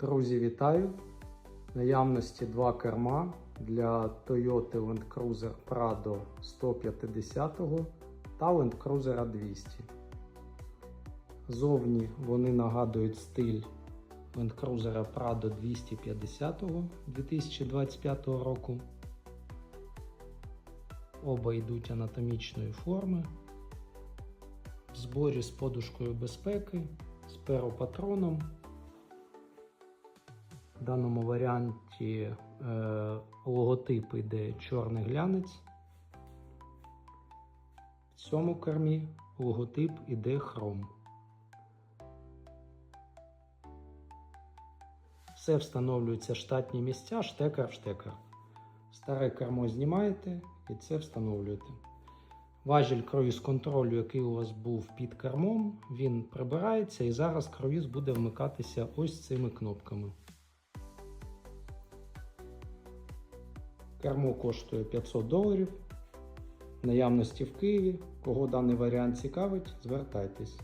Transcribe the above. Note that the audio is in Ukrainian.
Друзі, вітаю! Наявності два керма для Toyota Land Cruiser Prado 150 та Land Cruiser 200. Зовні вони нагадують стиль Land Cruiser Prado 250 2025 року. Оба йдуть анатомічної форми. В зборі з подушкою безпеки, з перопатроном. Даному варіанті е, логотип йде чорний глянець. В цьому кермі логотип іде хром. Все встановлюється штатні місця, штекер в штекер. Старе кермо знімаєте і це встановлюєте. Важіль круїз контролю, який у вас був під кермом, він прибирається і зараз круїз буде вмикатися ось цими кнопками. Кермо коштує 500 доларів. Наявності в Києві. Кого даний варіант цікавить, звертайтесь.